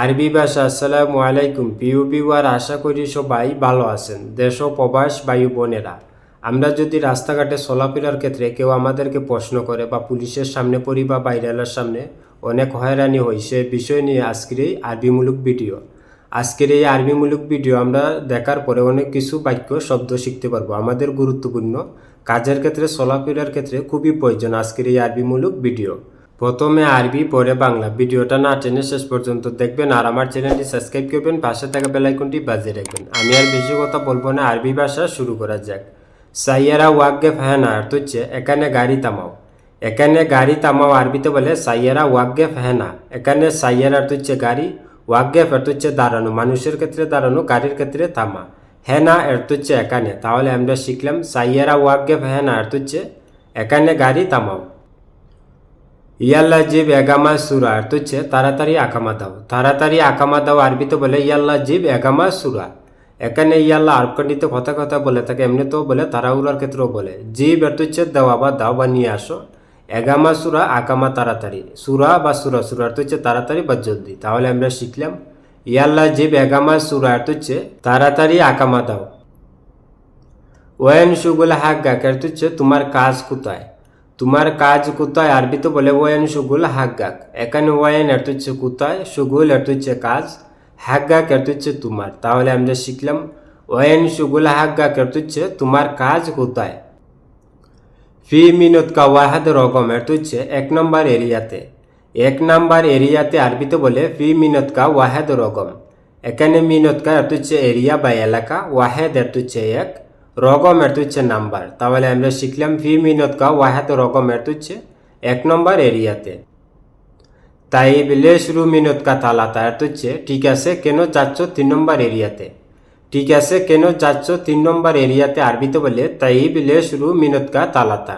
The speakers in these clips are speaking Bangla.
আরবি ভাষা, আসসালামু আলাইকুম পিউ পিউয়ার আশা করি সবাই ভালো আছেন, দেশ ও প্রবাস বায়ু বোনেরা। আমরা যদি রাস্তাঘাটে চলাফেরার ক্ষেত্রে কেউ আমাদেরকে প্রশ্ন করে বা পুলিশের সামনে পড়ি বা বাইরালার সামনে, অনেক হয়রানি হয় সে বিষয় নিয়ে আজকের এই আরবিমূলক ভিডিও। আজকের এই আরবিমূলক ভিডিও আমরা দেখার পরে অনেক কিছু বাক্য, শব্দ শিখতে পারব। আমাদের গুরুত্বপূর্ণ, কাজের ক্ষেত্রে, চলাফেরার ক্ষেত্রে খুবই প্রয়োজন আজকের এই আরবিমূলক ভিডিও। প্রথমে আরবি, পরে বাংলা। ভিডিওটা না টেনে শেষ পর্যন্ত দেখবেন আর আমার চ্যানেলটি সাবস্ক্রাইব করবেন, পাশে থাকা বেলাইকনটি বাজিয়ে রাখবেন। আমি আর বেশি কথা বলব না, আরবি ভাষা শুরু করা যাক। সাইয়ারা ওয়াগ্গে ফেহানা অর্থ হচ্ছে, এখানে গাড়ি থামাও। এখানে গাড়ি থামাও আরবিতে বলে, সাইয়ারা ওয়াগ্গে ফেহানা এখানে সাইয়ারা অর্থ হচ্ছে গাড়ি ওয়াগ্গেফ অর্থ হচ্ছে দাঁড়ানো। মানুষের ক্ষেত্রে দাঁড়ানো, গাড়ির ক্ষেত্রে থামা। হেনা অর্থ হচ্ছে এখানে। তাহলে আমরা শিখলাম, সাইয়ারা ওয়াগ্গেফ হেনা অর্থ হচ্ছে, এখানে গাড়ি থামাও। ইয়াল্লা জিব এগামা সুরা অর্থ হচ্ছে তাড়াতাড়ি আকামা দাও। তাড়াতাড়ি আকামা দাও আরবিতে বলে ইয়াল্লা জিব এগামা সুরা। এখানে ইয়াল্লা আরবকান্ডিতে কথা কথা বলে থাকে, এমনিতেও বলে, তাড়াহুড়ার ক্ষেত্রেও বলে। জিব অর্থ হচ্ছে দেওয়া বা দাও বা নিয়ে আসো। এগামা সুরা আকামা তাড়াতাড়ি। সুরা বা সুরা সুরা অর্থ হচ্ছে তাড়াতাড়ি বা জলদি। তাহলে আমরা শিখলাম, ইয়াল্লা জিব এগামা সুরা অর্থ হচ্ছে তাড়াতাড়ি আকামা দাও। ওয়েন সুগুল হাক গাক অর্থ তোমার কাজ কোথায়? তোমার কাজ কোথায় আরবিতে বলে ওয়েন সুগুল হাক গাক এখানে ওয়েন অর্থ হচ্ছে কোথায় সুগুল অর্থ হচ্ছে কাজ হাক গাক অর্থ হচ্ছে তোমার। তাহলে আমরা শিখলাম ওয়েন সুগুল হাক গাক অর্থ হচ্ছে তোমার কাজ কোথায় ফি মিনত কা ওয়াহাদ রকম অর্থ হচ্ছে এক নম্বর এরিয়াতে। এক নাম্বার এরিয়াতে আরবিতে বলে ফি মিনত কা ওয়াহেদ রকম এখানে মিনত কা অর্থ হচ্ছে এরিয়া বা এলাকা, ওয়াহেদ অর্থ হচ্ছে এক। রকম অর্থ হচ্ছে নাম্বার। তাহলে আমরা শিখলাম ফি মিনত কা ওয়াহেদ রকম অর্থ হচ্ছে এক নম্বর এরিয়াতে। তাই লেশ রু মিনত কা তালাতা অর্থ হচ্ছে ঠিক আছে, কেন যাচ্ছ তিন নম্বর এরিয়াতে? ঠিক আছে, কেন যাচ্ছ তিন নম্বর এরিয়াতে আরবিতে বলে তাইব লেশ রু মিনত কা তালাতা।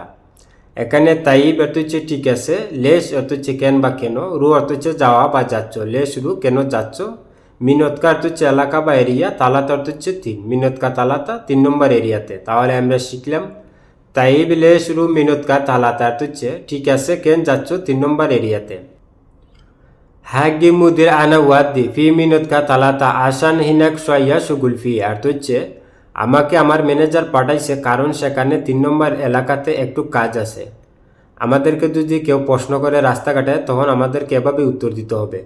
এখানে তাইব অর্থ হচ্ছে ঠিক আছে, লেশ অর্থ হচ্ছে কেন বা কেন, রু অর্থ হচ্ছে যাওয়া বা যাচ্ছ, লেশ রু কেন যাচ্ছ মিনতকা অর্থ হচ্ছে এলাকা বা এরিয়া তালাতা অর্থ হচ্ছে তিন মিনতকা তালাতা তিন নম্বর এরিয়াতে। তাহলে আমরা শিখলাম তাই লেশ শুরু মিনতকা তালাতা অর্থ হচ্ছে ঠিক আছে, কেন যাচ্ছ তিন নম্বর এরিয়াতে? হাগি মুদির আনা ওয়াদি ফি মিনতকা তালাতা আসান হিনাক সোয়াইয়া সুগুল ফি। অর্থ হচ্ছে আমাকে আমার ম্যানেজার পাঠাইছে, কারণ সেখানে তিন নম্বর এলাকাতে একটু কাজ আছে। আমাদেরকে যদি কেউ প্রশ্ন করে রাস্তাঘাটে, তখন আমাদেরকে এভাবে উত্তর দিতে হবে।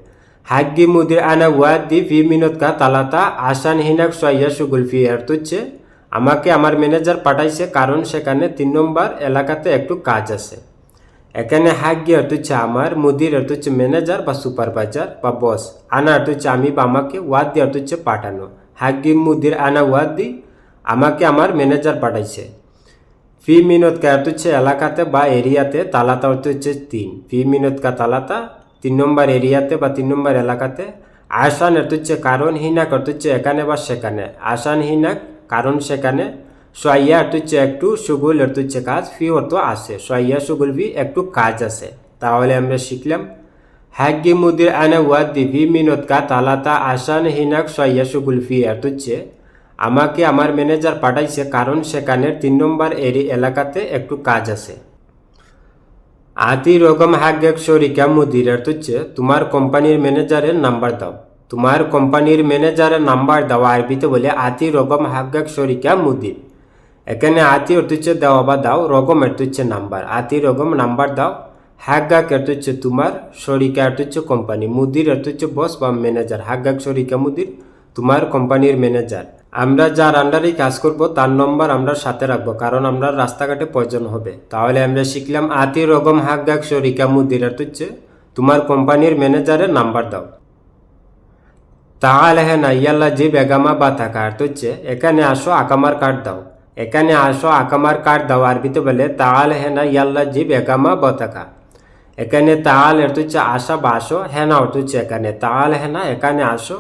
হাগি মুদির আনা ওয়াদি ফি মিনত কা তালাতা আসান হিনাক সোয়াইয়া সুগুল ফি অর্থ হচ্ছে আমাকে আমার ম্যানেজার পাঠাইছে কারণ সেখানে তিন নম্বর এলাকাতে একটু কাজ আছে এখানে হাগ্য হচ্ছে আমার মুদির হচ্ছে ম্যানেজার বা সুপারভাইজার বা বস আনা হচ্ছে আমি বা আমাকে ওয়াদি হচ্ছে পাঠানো হাগ্যি মুদির আনা ওয়াদি আমাকে আমার ম্যানেজার পাঠাইছে ফি মিনত কা অর্থ হচ্ছে এলাকাতে বা এরিয়াতে তালাতা হচ্ছে তিন ফি মিনত কা তালাতা তিন নম্বর এরিয়াতে বা তিন নম্বর এলাকাতে। আসান হচ্ছে কারণ হিনাক হচ্ছে এখানে বা সেখানে। আসান, হিনাক, কারণ সেখানে। সোয়াইয়া হচ্ছে একটু সুগুল হচ্ছে কাজ ফি অর্থ আছে। সোয়াইয়া, সুগুল ফি একটু কাজ আছে। তাহলে আমরা শিখলাম। হ্যাগি মুদির আনা ওয়াদি ফি মিনত কা তালাতা আসান, হিনাক, সোয়াইয়া, সুগুল ফি হচ্ছে আমাকে আমার ম্যানেজার পাঠাইছে কারণ সেখানে তিন নম্বর এরি এলাকাতে একটু কাজ আছে। আতি রকম হাগ্যক শরিকা মুদির অর্থ হচ্ছে তোমার কোম্পানির ম্যানেজারের নাম্বার দাও। তোমার কোম্পানির ম্যানেজারের নাম্বার দাও আরবিতে বলে আতি রকম হাগ্যক শরিকা মুদির। এখানে আতি অর্থ হচ্ছে দেওয়া বা দাও রকম অর্থ হচ্ছে নাম্বার। আতি রকম নাম্বার দাও হাগ্গাক অর্থ হচ্ছে তোমার শরিকা অর্থ হচ্ছে কোম্পানি, মুদির অর্থ হচ্ছে বস বা ম্যানেজার হাগ্গাক শরিকা মুদির, তোমার কোম্পানির ম্যানেজার আমরা যার আন্ডারেই কাজ করব, তার নম্বর আমরা সাথে রাখব, কারণ আমরা রাস্তাঘাটে প্রয়োজন হবে। তাহলে আমরা শিখলাম আতি রকম হাগ্গাক শরিকা মুদির অর্থ হচ্ছে তোমার কোম্পানির ম্যানেজারের নাম্বার দাও। তাহলে হ্যাঁ না ইয়াল্লা যে বেগামা বা থাকা অর্থ হচ্ছে এখানে আসো আকামার কার্ড দাও। এখানে আসো আকামার কার্ড দাও আরবিতে বলে, তাহলে হ্যাঁ না ইয়াল্লা যে বেগামা বা থাকা এখানে তাহলে হচ্ছে আসা বা আসো হ্যাঁ না হচ্ছে এখানে। তাহলে হ্যাঁ না এখানে আসো।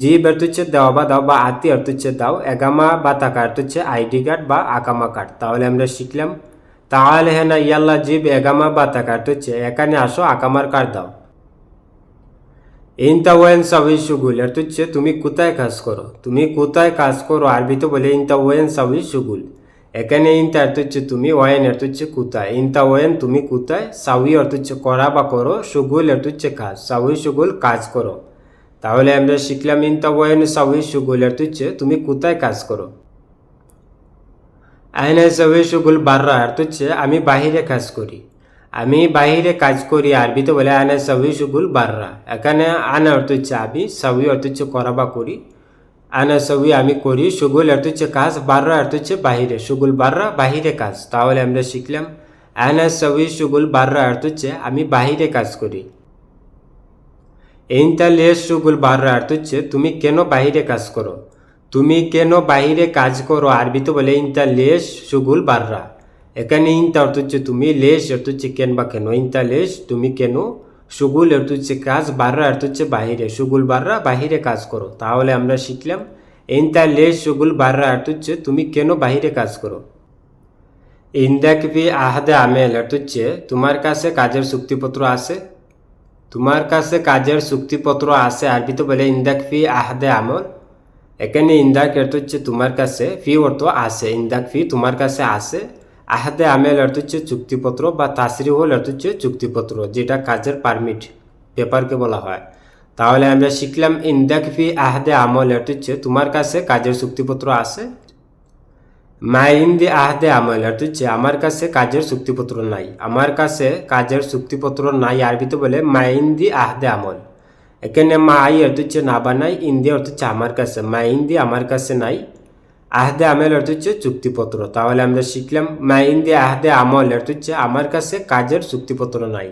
জিব অর্থ হচ্ছে দেওয়া বা দাও বা আতি অর্থ হচ্ছে দাও এগামা বা থাকা অর্থ হচ্ছে আইডি কার্ড বা আকামা কার্ড তাহলে আমরা শিখলাম তাহলে হ্যাঁ না ইয়াল্লা জিব এগামা বা থাকা অর্থ হচ্ছে এখানে আসো আকামার কার্ড দাও ইনতা ওয়েন সাবি সুগুল অর্থ হচ্ছে তুমি কোথায় কাজ করো তুমি কোথায় কাজ করো আরবিতে বলে ইনতা ওয়েন সাবি সুগুল এখানে ইনতা অর্থ হচ্ছে তুমি ওয়েন অর্থ হচ্ছে কোথায় ইনতা ওয়েন তুমি কোথায় সাউই অর্থ হচ্ছে করা বা করো সুগুল অর্থ হচ্ছে কাজ সাউই সুগুল কাজ করো তাহলে আমরা শিখলাম ইনতা ওয়েন সাউই সুগুল এর হচ্ছে তুমি কোথায় কাজ করো? আইনে সাউই সুগুল বাররা আর হচ্ছে আমি বাহিরে কাজ করি। আমি বাহিরে কাজ করি আরবিতে বলে আনে সাউই সুগুল বাররা। এখানে আনে অর্থ হচ্ছে আমি সাউই অর্থ হচ্ছে করা বা করি। আনা সবই আমি করি, সুগুল অর্থ হচ্ছে কাজ, বাররা অর্থ হচ্ছে বাহিরে। সুগুল বাররা, বাহিরে কাজ। তাহলে আমরা শিখলাম আনা সবই সুগুল বাররা অর্থ হচ্ছে আমি বাহিরে কাজ করি। লেস সুগুল বাররা অর্থ হচ্ছে তুমি কেন বাহিরে কাজ করো? তুমি কেন বাহিরে কাজ করো আরবিতে বলে ইনতা লেস সুগুল বাররা। এখানে ইনতা অর্থ হচ্ছে তুমি, লেস অর্থ হচ্ছে কেন বা কেন? ইনতা লেস তুমি কেন? সুগুল অর্থ হচ্ছে কাজ, বাররা অর্থ হচ্ছে বাহিরে। সুগুল বাররা বাহিরে কাজ করো। তাহলে আমরা শিখলাম ইনতা লেস সুগুল বাররা অর্থ হচ্ছে তুমি কেন বাহিরে কাজ করো? ইন্দাক বি আহাদে আমেল অর্থ হচ্ছে, তোমার কাছে কাজের চুক্তিপত্র আছে তোমার কাছে কাজের চুক্তিপত্র আছে আরবিতে বলে ইন্দাক ফি আহাদে আমল? এখানে ইন্দাক অর্থ হচ্ছে তোমার কাছে ফি অর্থ আছে, ইন্দাক ফি তোমার কাছে আছে, আহাদে আমেল অর্থ হচ্ছে চুক্তিপত্র বা তাসরি হল অর্থ হচ্ছে চুক্তিপত্র, যেটা কাজের পারমিট পেপারকে বলা হয়। তাহলে আমরা শিখলাম ইন্দাক ফি আহাদে আমল অর্থ হচ্ছে তোমার কাছে কাজের চুক্তিপত্র আছে। মাইন্দি আহাদে আমল অর্থ হচ্ছে আমার কাছে কাজের চুক্তিপত্র নাই। আমার কাছে কাজের চুক্তিপত্র নাই আরবিতে বলে মাইন্দি আহাদে আমল। এখানে মাই অর্থ হচ্ছে না বানাই ইন্দি অর্থ হচ্ছে আমার কাছে মাইন্দি আমার কাছে নাই। আহদে আমল অর্থ হচ্ছে চুক্তিপত্র। তাহলে আমরা শিখলাম মাইন্দি আহদে আমল অর্থ হচ্ছে আমার কাছে কাজের চুক্তিপত্র নাই।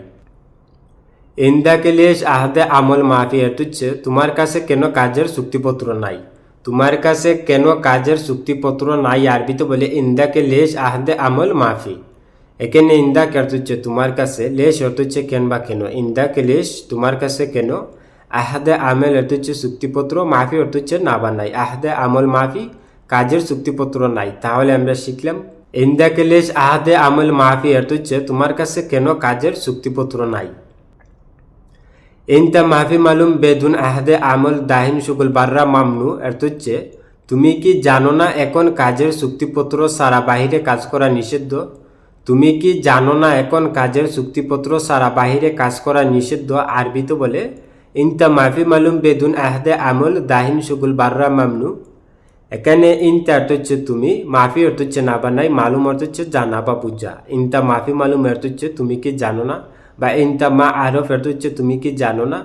ইন্দাকে লিয়েস আহদে আমল মাফি অর্থ হচ্ছে তোমার কাছে কেন কাজের চুক্তিপত্র নাই? তোমার কাছে কেন কাজের চুক্তিপত্র নাই আরবিতে বলে, ইন্দাকে লেশ আহদে আমল মাফি এখানে ইন্দা অর্থ হচ্ছে তোমার কাছে, লেশ অর্থ হচ্ছে কেন বা কেন? ইন্দাকে লেশ তোমার কাছে কেন? আহদে আমেল অর্থ হচ্ছে চুক্তিপত্র, মাফি অর্থ হচ্ছে না বা নাই। আহদে আমল মাফি, কাজের চুক্তিপত্র নাই। তাহলে আমরা শিখলাম, ইন্দাকে লেশ আহদে আমল মাফি অর্থ হচ্ছে তোমার কাছে কেন কাজের চুক্তিপত্র নাই? ইনতা মাফি মালুম বেদুন আহাদে আমল দাহিন সুগুল বাররা মামনু অর্থ হচ্ছে তুমি কি জানো না এখন কাজের চুক্তিপত্র সারা বাহিরে কাজ করা নিষিদ্ধ তুমি কি জানো না এখন কাজের চুক্তিপত্র সারা বাহিরে কাজ করা নিষিদ্ধ আরবিতে বলে ইনতা মাফি মালুম বেদুন আহাদে আমল দাহিন সুগুল বাররা মামনু এখানে ইনতা অর্থ হচ্ছে তুমি মাফি অর্থ হচ্ছে না বানাই মালুম অর্থ হচ্ছে জানা বা বুঝা ইনতা মাফি মালুম অর্থ হচ্ছে তুমি কি জানো না বা ইনতা মা আরফ অর্থ হচ্ছে তুমি কি জানো না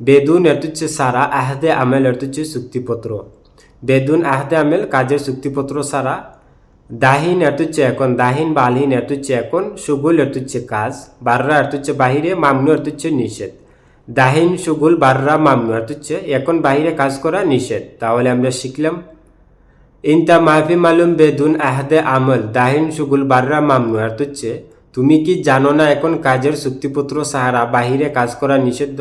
বেদুন অর্থ হচ্ছে সারা আহদে আমেল অর্থ হচ্ছে চুক্তিপত্র বেদুন আহদে আমেল কাজের চুক্তিপত্র সারা দাহিন হচ্ছে এখন দাহিন বা আলহিন অর্থ হচ্ছে এখন সুগুল হচ্ছে কাজ বাররা হচ্ছে বাহিরে মামনু হচ্ছে নিষেধ দাহিন সুগুল বাররা মামনু হচ্ছে এখন বাহিরে কাজ করা নিষেধ তাহলে আমরা শিখলাম ইনতা মাফি মালুম বেদুন আহদে আমল দাহিন সুগুল বাররা মামনু হচ্ছে তুমি কি জানো না এখন কাজের চুক্তিপত্র সাহারা বাহিরে কাজ করা নিষিদ্ধ?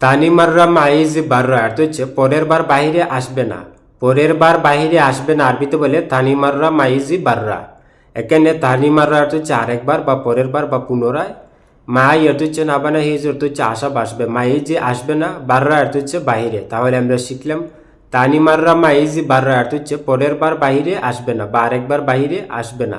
তানিমাররা মাইজ বাররা অর্থ হচ্ছে, পরের বার বাহিরে আসবে না। পরের বার বাহিরে আসবে না আরবিতে বলে তানিমাররা মাইজি বাররা এখানে তানিমাররা অর্থ হচ্ছে আরেকবার বা পরের বার বা পুনরায়। মাই অর্থ হচ্ছে না বানা হিজ অর্থ হচ্ছে আসাব আসবে। মাইজি আসবে না বাররা অর্থ হচ্ছে বাহিরে। তাহলে আমরা শিখলাম, তানিমাররা মাইজি বাররা অর্থ হচ্ছে পরের বার বাহিরে আসবে না বা আরেকবার বাহিরে আসবে না।